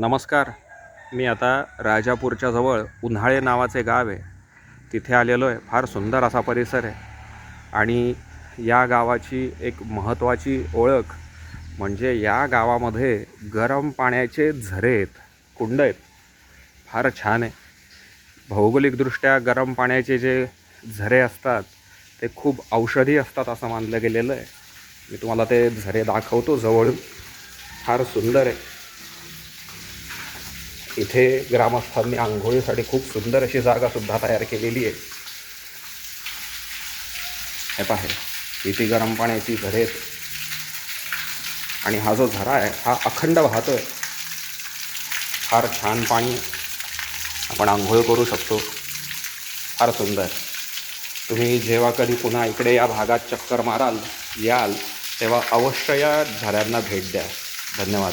नमस्कार. मी आता राजापूरच्या जवळ उन्हाळे नावाचे गाव आहे. तिथे आलेलो आहे. फार सुंदर असा परिसर आहे. आणि या गावाची एक महत्त्वाची ओळख म्हणजे या गावामध्ये गरम पाण्याचे झरे आहेत. कुंड आहेत. फार छान आहे. भौगोलिकदृष्ट्या गरम पाण्याचे जे झरे असतात ते खूप औषधी असतात असं मानलं गेलेलं आहे. मी तुम्हाला ते झरे दाखवतो जवळून. फार सुंदर आहे. इथे ग्रामस्थांनी आंघोळीसाठी खूप सुंदर अशी जागासुद्धा तयार केलेली आहे. हे पाहे इथे गरम पाण्याची झरे आहेत आणि हा जो झरा आहे हा अखंड वाहतो आहे फार छान पाणी आपण आंघोळ करू शकतो. फार सुंदर. तुम्ही जेव्हा कधी पुन्हा इकडे या भागात चक्कर माराल याल तेव्हा अवश्य या झऱ्यांना भेट द्या. धन्यवाद.